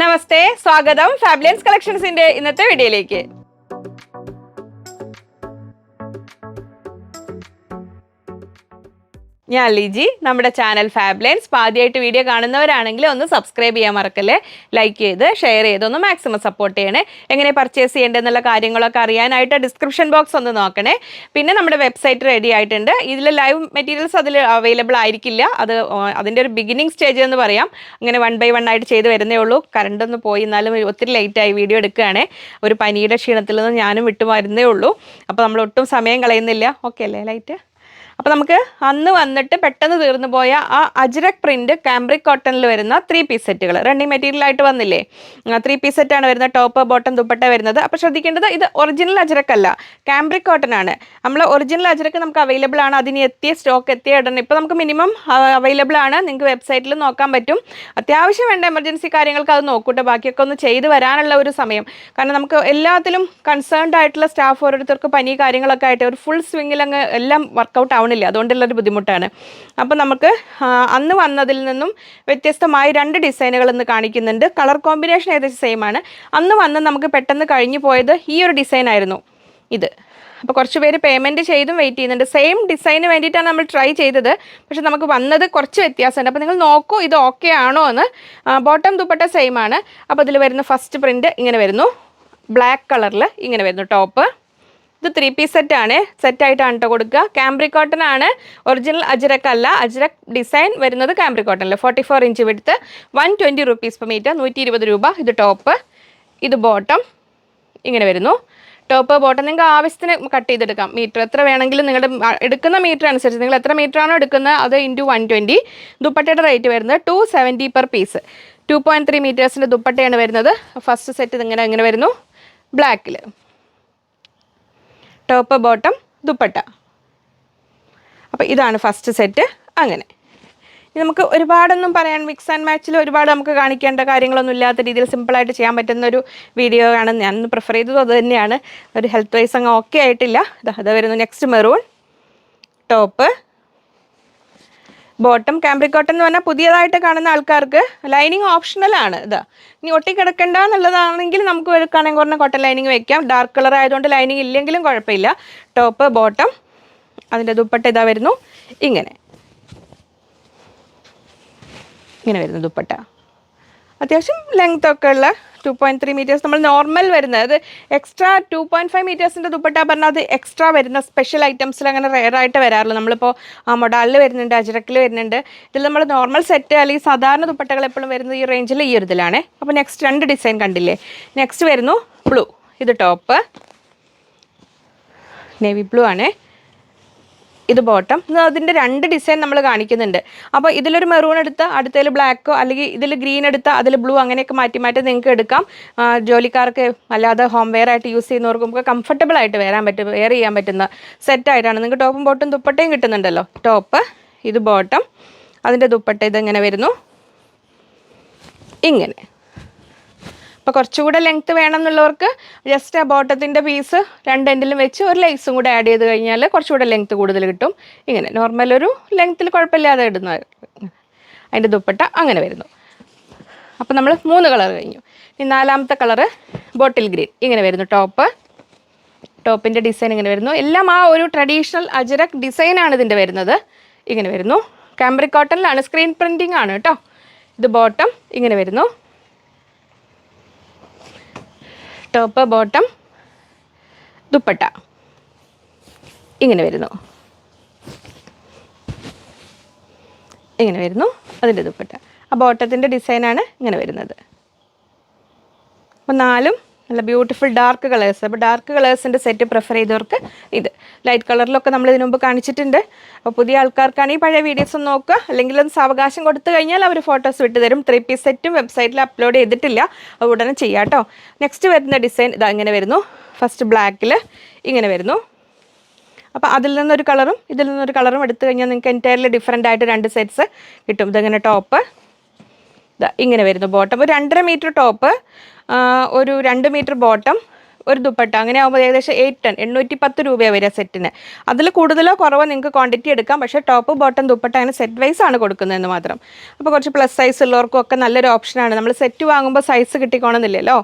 നമസ്തേ സ്വാഗതം ഫാബ്ലിയൻസ് കളക്ഷൻസിന്റെ ഇന്നത്തെ വീഡിയോയിലേക്ക്. ഞാൻ ലിജി നമ്മുടെ ചാനൽ ഫാബ്ലൈൻസ്. ആദ്യമായിട്ട് വീഡിയോ കാണുന്നവരാണെങ്കിൽ ഒന്ന് സബ്സ്ക്രൈബ് ചെയ്യാൻ മറക്കല്ലേ? ലൈക്ക് ചെയ്ത് ഷെയർ ചെയ്ത് ഒന്ന് മാക്സിമം സപ്പോർട്ട് ചെയ്യണേ. എങ്ങനെ പർച്ചേസ് ചെയ്യേണ്ടതെന്നുള്ള കാര്യങ്ങളൊക്കെ അറിയാനായിട്ട് ഡിസ്ക്രിപ്ഷൻ ബോക്സ് ഒന്ന് നോക്കണേ. പിന്നെ നമ്മുടെ വെബ്സൈറ്റ് റെഡി ആയിട്ടുണ്ട്. ഇതിൽ ലൈവ് മെറ്റീരിയൽസ് അതിൽ അവൈലബിൾ ആയിരിക്കില്ല. അത് അതിന്റെ ഒരു ബിഗിനിങ് സ്റ്റേജ് എന്ന് പറയാം. അങ്ങനെ വൺ ബൈ വൺ ആയിട്ട് ചെയ്ത് വരുന്നേ ഉള്ളൂ. കറണ്ട് ഒന്ന് പോയി എന്നാലും ഒത്തിരി ലേറ്റായി വീഡിയോ എടുക്കുകയാണേ. ഒരു പനിയുടെ ക്ഷീണത്തിൽ നിന്ന് ഞാനും വിട്ടു വരുന്നേ ഉള്ളൂ. അപ്പോൾ നമ്മൾ ഒട്ടും സമയം കളയുന്നില്ല. ഓക്കെ അല്ലേ ലൈറ്റ് അപ്പോൾ നമുക്ക് അന്ന് വന്നിട്ട് പെട്ടെന്ന് തീർന്നു പോയ ആ അജ്രക് പ്രിന്റ് കാംബ്രിക് കോട്ടണിൽ വരുന്ന ത്രീ പീസ് സെറ്റുകൾ റണ്ണിങ് മെറ്റീരിയൽ ആയിട്ട് വന്നില്ലേ? ത്രീ പീസ് സെറ്റാണ് വരുന്നത്. ടോപ്പ് ബോട്ടം ദുപ്പട്ട വരുന്നത്. അപ്പോൾ ശ്രദ്ധിക്കേണ്ടത് ഇത് ഒറിജിനൽ അജ്രക് അല്ല. കാംബ്രിക് കോട്ടൺ ആണ്. നമ്മൾ ഒറിജിനൽ അജ്രക് നമുക്ക് അവൈലബിൾ ആണ്. അതിന് എത്തിയ സ്റ്റോക്ക് എത്തിയ ഉടനെ. ഇപ്പോൾ നമുക്ക് മിനിമം അവൈലബിൾ ആണ്. നിങ്ങൾക്ക് വെബ്സൈറ്റിൽ നോക്കാൻ പറ്റും. അത്യാവശ്യം വേണ്ട എമർജൻസി കാര്യങ്ങൾക്ക് അത് നോക്കൂട്ടെ. ബാക്കിയൊക്കെ ഒന്ന് ചെയ്ത് വരാനുള്ള ഒരു സമയം. കാരണം നമുക്ക് എല്ലാത്തിലും കൺസേൺഡ് ആയിട്ടുള്ള സ്റ്റാഫ് ഓരോരുത്തർക്ക് പനി കാര്യങ്ങളൊക്കെ ആയിട്ട് ഒരു ഫുൾ സ്വിങ്ങിൽ അങ്ങ് എല്ലാം വർക്കൗട്ട് ആവണില്ല അതുകൊണ്ടുള്ളൊരു ബുദ്ധിമുട്ടാണ്. അപ്പോൾ നമുക്ക് അന്ന് വന്നതിൽ നിന്നും വ്യത്യസ്തമായി രണ്ട് ഡിസൈനുകൾ ഇന്ന് കാണിക്കുന്നുണ്ട്. കളർ കോമ്പിനേഷൻ ഏകദേശം സെയിം ആണ്. അന്ന് വന്ന് നമുക്ക് പെട്ടെന്ന് കഴിഞ്ഞു പോയത് ഈ ഒരു ഡിസൈൻ ആയിരുന്നു. ഇത്. അപ്പോൾ കുറച്ച് പേര് പേയ്മെന്റ് ചെയ്തും വെയിറ്റ് ചെയ്യുന്നുണ്ട്. സെയിം ഡിസൈന് വേണ്ടിയിട്ടാണ് നമ്മൾ ട്രൈ ചെയ്തത്. പക്ഷെ നമുക്ക് വന്നത് കുറച്ച് വ്യത്യാസമുണ്ട്. അപ്പോൾ നിങ്ങൾ നോക്കൂ ഇത് ഓക്കെ ആണോ എന്ന്. ബോട്ടം ദുപ്പട്ട സെയിം ആണ്. അപ്പോൾ ഇതിൽ വരുന്ന ഫസ്റ്റ് പ്രിന്റ് ഇങ്ങനെ വരുന്നു. ബ്ലാക്ക് കളറിൽ ഇങ്ങനെ വരുന്നു. ടോപ്പ് ഇത് ത്രീ പീസ് സെറ്റ് ആണ്. സെറ്റ് ആയിട്ടാണ് കേട്ടോ കൊടുക്കുക. കാംബ്രിക് കോട്ടൺ ആണ്. ഒറിജിനൽ അജ്രക് അല്ല. അജ്രക് ഡിസൈൻ വരുന്നത് കാംബ്രിക് കോട്ടണിൽ ഫോർട്ടി ഫോർ ഇഞ്ച് വിടുത്ത് one twenty rupees per metre നൂറ്റി ഇരുപത് രൂപ. ഇത് ടോപ്പ് ഇത് ബോട്ടം ഇങ്ങനെ വരുന്നു. ടോപ്പ് ബോട്ടം നിങ്ങൾക്ക് ആവശ്യത്തിന് കട്ട് ചെയ്തെടുക്കാം. മീറ്റർ എത്ര വേണമെങ്കിലും നിങ്ങളുടെ എടുക്കുന്ന മീറ്റർ അനുസരിച്ച് നിങ്ങൾ എത്ര മീറ്റർ ആണോ എടുക്കുന്നത് അത് ഇന്റു വൺ ട്വന്റി ദുപ്പട്ടയുടെ റേറ്റ് വരുന്നത് two seventy per piece two point three മീറ്റേഴ്സിന്റെ ദുപ്പട്ടയാണ് വരുന്നത്. ഫസ്റ്റ് സെറ്റ് ഇങ്ങനെ ഇങ്ങനെ വരുന്നു. ബ്ലാക്കിൽ ടോപ്പ് ബോട്ടം ദുപ്പട്ട. അപ്പോൾ ഇതാണ് ഫസ്റ്റ് സെറ്റ് അങ്ങനെ. നമുക്ക് ഒരുപാടൊന്നും പറയാൻ മിക്സ് ആൻഡ് മാച്ചിൽ ഒരുപാട് നമുക്ക് കാണിക്കേണ്ട കാര്യങ്ങളൊന്നും ഇല്ലാത്ത രീതിയിൽ സിമ്പിളായിട്ട് ചെയ്യാൻ പറ്റുന്ന ഒരു വീഡിയോ ആണ്. ഞാൻ പ്രിഫർ ചെയ്തത് അത് തന്നെയാണ്. ഒരു ഹെൽത്ത് വൈസ് അങ്ങ് ഓക്കെ ആയിട്ടില്ല. അത് വരുന്നു next maroon top bottom cambric cotton എന്ന് പറഞ്ഞാൽ പുതിയതായിട്ട് കാണുന്ന ആൾക്കാർക്ക് ലൈനിങ് ഓപ്ഷണൽ ആണ് ഇതാ. ഇനി ഒട്ടിക്കിടക്കണ്ട എന്നുള്ളതാണെങ്കിൽ നമുക്ക് ഒരു കുറഞ്ഞ കോട്ടൺ ലൈനിങ് വെക്കാം. ഡാർക്ക് കളർ ആയതുകൊണ്ട് ലൈനിങ് ഇല്ലെങ്കിലും കുഴപ്പമില്ല. ടോപ്പ് ബോട്ടം അതിന്റെ ദുപ്പട്ട ഇതാ വരുന്നു. ഇങ്ങനെ. ഇങ്ങനെ വരുന്നു ദുപ്പട്ട. അത്യാവശ്യം ലെങ്ത് ഒക്കെ ഉള്ള ടു പോയിന്റ് ത്രീ മീറ്റേഴ്സ് നമ്മൾ നോർമൽ വരുന്നത്. എക്സ്ട്രാ ടു പോയിന്റ് ഫൈവ് മീറ്റേഴ്സിന്റെ ദുപ്പട്ട പറഞ്ഞാൽ അത് എക്സ്ട്രാ വരുന്ന സ്പെഷ്യൽ ഐറ്റംസിൽ അങ്ങനെ റെയർ ആയിട്ട് വരാറുള്ളൂ നമ്മളിപ്പോൾ ആ മൊഡാലിൽ വരുന്നുണ്ട് അജറക്കിൽ വരുന്നുണ്ട്. ഇതിൽ നമ്മൾ നോർമൽ സെറ്റ് അല്ലെങ്കിൽ സാധാരണ ദുപ്പട്ടകൾ എപ്പോഴും വരുന്നത് ഈ റേഞ്ചിൽ ഈ ഒരു ഇതിലാണ്. അപ്പോൾ നെക്സ്റ്റ് രണ്ട് ഡിസൈൻ കണ്ടില്ലേ? നെക്സ്റ്റ് വരുന്നു ബ്ലൂ ഇത് ടോപ്പ് നേവി ബ്ലൂ ആണേ. ഇത് ബോട്ടം അതിന്റെ രണ്ട് ഡിസൈൻ നമ്മൾ കാണിക്കുന്നുണ്ട്. അപ്പോൾ ഇതിലൊരു മെറൂൺ എടുത്ത് അടുത്തതിൽ ബ്ലാക്കോ അല്ലെങ്കിൽ ഇതിൽ ഗ്രീൻ എടുത്ത് അതിൽ ബ്ലൂ അങ്ങനെയൊക്കെ മാറ്റി മാറ്റി നിങ്ങൾക്ക് എടുക്കാം. ജോലിക്കാർക്ക് അല്ലാതെ ഹോം വെയർ ആയിട്ട് യൂസ് ചെയ്യുന്നവർക്കും ഒക്കെ കംഫർട്ടബിൾ ആയിട്ട് വരാൻ പറ്റും വെയർ ചെയ്യാൻ പറ്റുന്ന സെറ്റായിട്ടാണ് നിങ്ങൾക്ക് ടോപ്പും ബോട്ടും ദുപ്പട്ടയും കിട്ടുന്നുണ്ടല്ലോ. ടോപ്പ് ഇത് ബോട്ടം അതിന്റെ ദുപ്പട്ട ഇതെങ്ങനെ വരുന്നു? ഇങ്ങനെ. അപ്പോൾ കുറച്ചുകൂടെ ലെങ്ത്ത് വേണം എന്നുള്ളവർക്ക് ജസ്റ്റ് ആ ബോട്ടത്തിന്റെ പീസ് രണ്ടെൻഡിലും വെച്ച് ഒരു ലൈസും കൂടെ ആഡ് ചെയ്ത് കഴിഞ്ഞാൽ കുറച്ചുകൂടെ ലെങ്ത്ത് കൂടുതൽ കിട്ടും. ഇങ്ങനെ നോർമൽ ഒരു ലെങ്ത്തിൽ കുഴപ്പമില്ലാതെ ഇടുന്ന അതിന്റെ ദുപ്പട്ട അങ്ങനെ വരുന്നു. അപ്പോൾ നമ്മൾ മൂന്ന് കളർ കഴിഞ്ഞു. ഇനി നാലാമത്തെ കളറ് ബോട്ടിൽ ഗ്രീൻ ഇങ്ങനെ വരുന്നു ടോപ്പ് ടോപ്പിന്റെ ഡിസൈൻ ഇങ്ങനെ വരുന്നു. എല്ലാം ആ ഒരു ട്രഡീഷണൽ അജരക് ഡിസൈനാണ് ഇതിന്റെ വരുന്നത്. ഇങ്ങനെ വരുന്നു. കാംബ്രിക് കോട്ടണിലാണ് സ്ക്രീൻ പ്രിന്റിംഗ് ആണ് കേട്ടോ. ഇത് ബോട്ടം ഇങ്ങനെ വരുന്നു. Top bottom dupatta. ഇങ്ങനെ വരുന്നു. ഇങ്ങനെ വരുന്നു. അതിന്റെ ദുപ്പട്ട. ആ ബോട്ടത്തിന്റെ ഡിസൈനാണ് ഇങ്ങനെ വരുന്നത്. അപ്പോൾ നാലും നല്ല ബ്യൂട്ടിഫുൾ ഡാർക്ക് കളേഴ്സ് അപ്പോൾ ഡാർക്ക് കളേഴ്സിന്റെ സെറ്റ് പ്രിഫർ ചെയ്തവർക്ക് ഇത്. ലൈറ്റ് കളറിലൊക്കെ നമ്മൾ ഇതിനു മുമ്പ് കാണിച്ചിട്ടുണ്ട്. അപ്പോൾ പുതിയ ആൾക്കാർക്കാണെങ്കിൽ പഴയ വീഡിയോസ് ഒന്ന് നോക്കുക. അല്ലെങ്കിൽ ഒന്ന് സാവകാശം കൊടുത്തു കഴിഞ്ഞാൽ അവർ ഫോട്ടോസ് വിട്ട് തരും പീസ് സെറ്റും വെബ്സൈറ്റിൽ അപ്ലോഡ് ചെയ്തിട്ടില്ല. അത് ഉടനെ ചെയ്യാം കേട്ടോ നെക്സ്റ്റ് വരുന്ന ഡിസൈൻ ഇതാ ഇങ്ങനെ വരുന്നു. ഫസ്റ്റ് ബ്ലാക്കിൽ ഇങ്ങനെ വരുന്നു. അപ്പോൾ അതിൽ നിന്നൊരു കളറും ഇതിൽ നിന്നൊരു കളറും എടുത്തു കഴിഞ്ഞാൽ നിങ്ങൾക്ക് എന്റയർലി ഡിഫറെന്റ് ആയിട്ട് രണ്ട് സെറ്റ്സ് കിട്ടും. ഇതിങ്ങനെ ടോപ്പ് ഇങ്ങനെ വരുന്നു ബോട്ടം ഒരു രണ്ടര മീറ്റർ ടോപ്പ് ഒരു രണ്ട് മീറ്റർ ബോട്ടം ഒരു ദുപ്പട്ട. അങ്ങനെ ആകുമ്പോൾ ഏകദേശം എയ്റ്റ് ടെൻ എണ്ണൂറ്റി പത്ത് രൂപയാണ് വരിക സെറ്റിന് അതിൽ കൂടുതലോ കുറവോ നിങ്ങൾക്ക് ക്വാണ്ടിറ്റി എടുക്കാം പക്ഷേ ടോപ്പ് ബോട്ടം ദുപ്പട്ട അങ്ങനെ സെറ്റ് വൈസ് ആണ് കൊടുക്കുന്നതെന്ന് മാത്രം. അപ്പോൾ കുറച്ച് പ്ലസ് സൈസ് ഉള്ളവർക്കും ഒക്കെ നല്ലൊരു ഓപ്ഷനാണ് നമ്മൾ സെറ്റ് വാങ്ങുമ്പോൾ സൈസ് കിട്ടിക്കോണമെന്നില്ലല്ലോ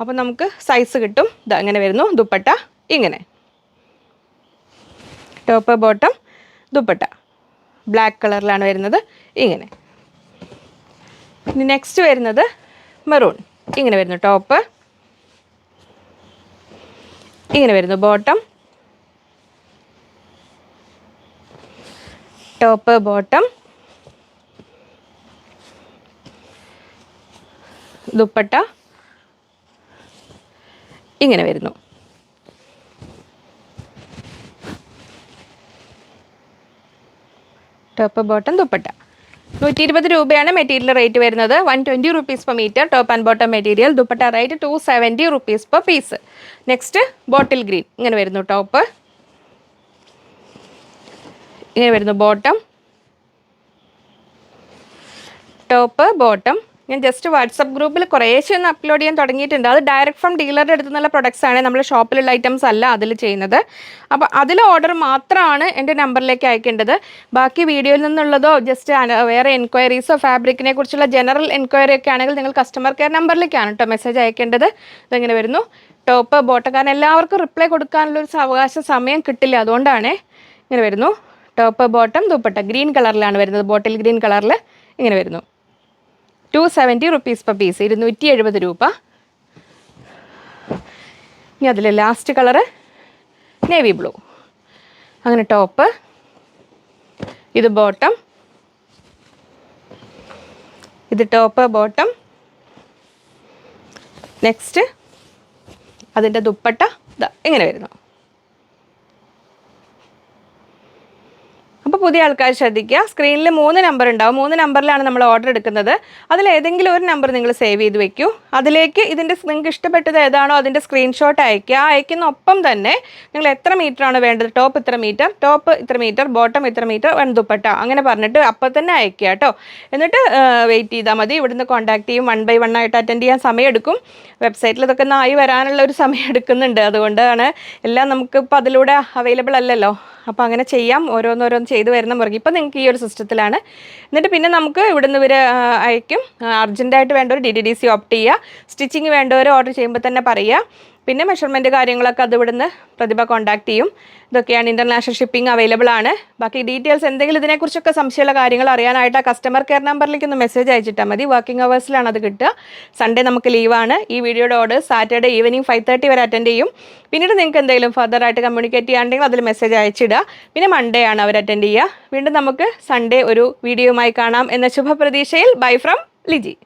അപ്പോൾ നമുക്ക് സൈസ് കിട്ടും. ഇത് അങ്ങനെ വരുന്നു ദുപ്പട്ട ഇങ്ങനെ. Top bottom dupatta. ബ്ലാക്ക് കളറിലാണ് വരുന്നത് ഇങ്ങനെ. ഇനി നെക്സ്റ്റ് വരുന്നത് മെറൂൺ ഇങ്ങനെ വരുന്നു ടോപ്പ് ഇങ്ങനെ വരുന്നു ബോട്ടം ടോപ്പ് ബോട്ടം ദുപ്പട്ട. ഇങ്ങനെ വരുന്നു. Top bottom dupatta. നൂറ്റി ഇരുപത് രൂപയാണ് മെറ്റീരിയൽ റേറ്റ് വരുന്നത്. One twenty rupees per metre top and bottom material dupatta rate two seventy rupees per piece next bottle green ഇങ്ങനെ വരുന്നു ടോപ്പ് ഇങ്ങനെ വരുന്നു ബോട്ടം ടോപ്പ് ബോട്ടം ഞാൻ ജസ്റ്റ് വാട്സപ്പ് ഗ്രൂപ്പിൽ കുറേശ്ശെ ഒന്ന് അപ്ലോഡ് ചെയ്യാൻ തുടങ്ങിയിട്ടുണ്ട്. അത് ഡയറക്റ്റ് ഫ്രം ഡീലറുടെ അടുത്ത് നിന്നുള്ള പ്രൊഡക്ട്സ് ആണ് നമ്മൾ ഷോപ്പിലുള്ള ഐറ്റംസ് അല്ല അതിൽ ചെയ്യുന്നത്. അപ്പോൾ അതിൽ ഓർഡർ മാത്രമാണ് എന്റെ നമ്പറിലേക്ക് അയക്കേണ്ടത്. ബാക്കി വീഡിയോയിൽ നിന്നുള്ളതോ ജസ്റ്റ് വേറെ എൻക്വയറീസോ ഫാബ്രിക്കിനെ കുറിച്ചുള്ള ജനറൽ എൻക്വയറി ഒക്കെ ആണെങ്കിൽ നിങ്ങൾ കസ്റ്റമർ കെയർ നമ്പറിലേക്കാണ് കേട്ടോ മെസ്സേജ് അയക്കേണ്ടത്. ഇതെങ്ങനെ വരുന്നു? ടോപ്പ് ബോട്ടം കാരണം എല്ലാവർക്കും റിപ്ലൈ കൊടുക്കാനുള്ള ഒരു അവകാശ സമയം കിട്ടില്ല അതുകൊണ്ടാണ് ഇങ്ങനെ വരുന്നു. ടോപ്പ് ബോട്ടം ദുപ്പട്ട ഗ്രീൻ കളറിലാണ് വരുന്നത്. ബോട്ടിൽ ഗ്രീൻ കളറിൽ ഇങ്ങനെ വരുന്നു. Two seventy rupees per piece ഇരുന്നൂറ്റി എഴുപത് രൂപ. ഇനി അതിൽ ലാസ്റ്റ് കളറ് നേവി ബ്ലൂ അങ്ങനെ ടോപ്പ് ഇത് ബോട്ടം ഇത് ടോപ്പ് ബോട്ടം നെക്സ്റ്റ് അതിന്റെ ദുപ്പട്ട ഇങ്ങനെ വരുന്നു. പുതിയ ആൾക്കാർ ശ്രദ്ധിക്കുക. സ്ക്രീനിൽ മൂന്ന് നമ്പർ ഉണ്ടാവും. മൂന്ന് നമ്പറിലാണ് നമ്മൾ ഓർഡർ എടുക്കുന്നത്. അതിൽ ഏതെങ്കിലും ഒരു നമ്പർ നിങ്ങൾ സേവ് ചെയ്ത് വെക്കൂ. അതിലേക്ക് ഇതിന്റെ നിങ്ങൾക്ക് ഇഷ്ടപ്പെട്ടത് ഏതാണോ അതിന്റെ സ്ക്രീൻഷോട്ട് അയക്കുക അയക്കുന്ന ഒപ്പം തന്നെ നിങ്ങൾ എത്ര മീറ്റർ ആണ് വേണ്ടത്? ടോപ്പ് ഇത്ര മീറ്റർ ടോപ്പ് ഇത്ര മീറ്റർ ബോട്ടം ഇത്ര മീറ്റർ വൺ ദുപ്പട്ട അങ്ങനെ പറഞ്ഞിട്ട് അപ്പം തന്നെ അയക്കുക കേട്ടോ. എന്നിട്ട് വെയിറ്റ് ചെയ്താൽ മതി. ഇവിടുന്ന് കോൺടാക്ട് ചെയ്യും. വൺ ബൈ വൺ ആയിട്ട് അറ്റൻഡ് ചെയ്യാൻ സമയം എടുക്കും വെബ്സൈറ്റിൽ ഇതൊക്കെ നായി വരാനുള്ള ഒരു സമയം എടുക്കുന്നുണ്ട്. അതുകൊണ്ടാണ് എല്ലാം നമുക്കിപ്പോൾ അതിലൂടെ അവൈലബിൾ അല്ലല്ലോ. അപ്പോൾ അങ്ങനെ ചെയ്യാം. ഓരോന്നോരോന്ന് ചെയ്തു വരുന്ന മുറുകി. ഇപ്പം നിങ്ങൾക്ക് ഈ ഒരു സിസ്റ്റത്തിലാണ്. എന്നിട്ട് പിന്നെ നമുക്ക് ഇവിടുന്ന് ഇവർ അയക്കും. അർജന്റായിട്ട് വേണ്ടവർ D D D C opt ചെയ്യുക സ്റ്റിച്ചിങ് വേണ്ടവർ ഓർഡർ ചെയ്യുമ്പോൾ തന്നെ പറയുക പിന്നെ മെഷർമെന്റ് കാര്യങ്ങളൊക്കെ അത് ഇവിടുന്ന് പ്രതിഭ കോൺടാക്ട് ചെയ്യും. ഇതൊക്കെയാണ് ഇന്റർനാഷണൽ ഷിപ്പിംഗ് അവൈലബിൾ ആണ്. ബാക്കി ഡീറ്റെയിൽസ് എന്തെങ്കിലും ഇതിനെക്കുറിച്ചൊക്കെ സംശയമുള്ള കാര്യങ്ങൾ അറിയാനായിട്ട് ആ കസ്റ്റമർ കെയർ നമ്പറിലേക്ക് ഒന്ന് മെസ്സേജ് അയച്ചിട്ടാൽ മതി. വർക്കിംഗ് അവേഴ്സിലാണ് അത് കിട്ടുക. സൺഡേ നമുക്ക് ലീവാണ് ഈ വീഡിയോയുടെ order Saturday evening five thirty വരെ അറ്റൻഡ് ചെയ്യും. പിന്നീട് നിങ്ങൾക്ക് എന്തെങ്കിലും ഫർദർ ആയിട്ട് കമ്മ്യൂണിക്കേറ്റ് ചെയ്യാണ്ടെങ്കിൽ അതിൽ മെസ്സേജ് അയച്ചിടുക. പിന്നെ മൺഡേ ആണ് അവർ അറ്റൻഡ് ചെയ്യുക. വീണ്ടും നമുക്ക് സൺഡേ ഒരു വീഡിയോയുമായി കാണാം എന്ന ശുഭപ്രതീക്ഷയിൽ. Bye from Liji